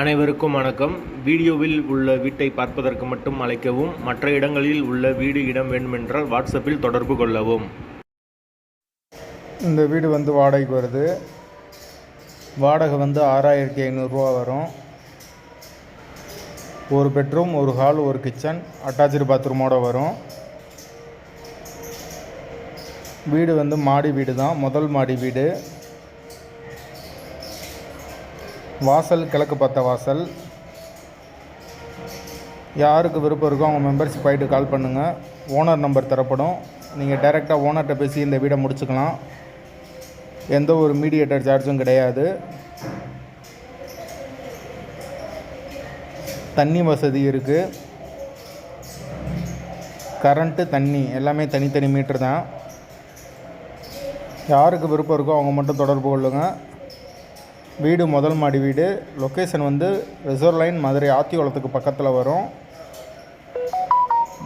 அனைவருக்கும் வணக்கம். வீடியோவில் உள்ள வீட்டை பார்ப்பதற்கு மட்டும் அழைக்கவும் மற்ற இடங்களில் உள்ள வீடு இடம் வேண்டுமென்றால் வாட்ஸ்அப்பில் தொடர்பு கொள்ளவும். இந்த வீடு வந்து வாடகைக்கு வருது. வாடகை வந்து ஆறாயிரத்தி ஐநூறுரூவா வரும். ஒரு பெட்ரூம் ஒரு ஹால் ஒரு கிச்சன் அட்டாச்சு பாத்ரூமோட வரும். வீடு வந்து மாடி வீடு தான் முதல் மாடி வீடு. வாசல் கிழக்கு பார்த்த வாசல். யாருக்கு விருப்பம் இருக்கோ அவங்க மெம்பர்ஷிப் ஆகிட்டு கால் பண்ணுங்கள் ஓனர் நம்பர் தரப்படும். நீங்கள் டைரெக்டாக ஓனர்கிட்ட பேசி இந்த வீடை முடிச்சுக்கலாம். எந்த ஒரு மீடியேட்டர் சார்ஜும் கிடையாது. தண்ணி வசதி இருக்குது கரண்ட்டு தண்ணி எல்லாமே தனித்தனி மீட்டர் தான். யாருக்கு விருப்பம் இருக்கோ அவங்க மட்டும் தொடர்பு கொள்ளுங்கள் வீடு முதல் மாடி வீடு. லொக்கேஷன் வந்து ரிசர்வ் லைன் மதுரை ஆத்தியோளத்துக்கு பக்கத்தில் வரும்.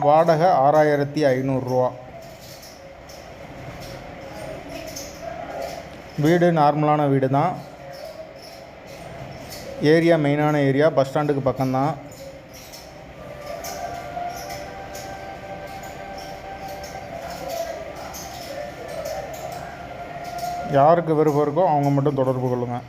வாடகை ஆறாயிரத்தி ஐநூறுரூவா வீடு நார்மலான வீடு தான் ஏரியா மெயினான ஏரியா பஸ் ஸ்டாண்டுக்கு பக்கம்தான். யாருக்கு விருப்பம் இருக்கோ அவங்க மட்டும் தொடர்பு கொள்ளுங்கள்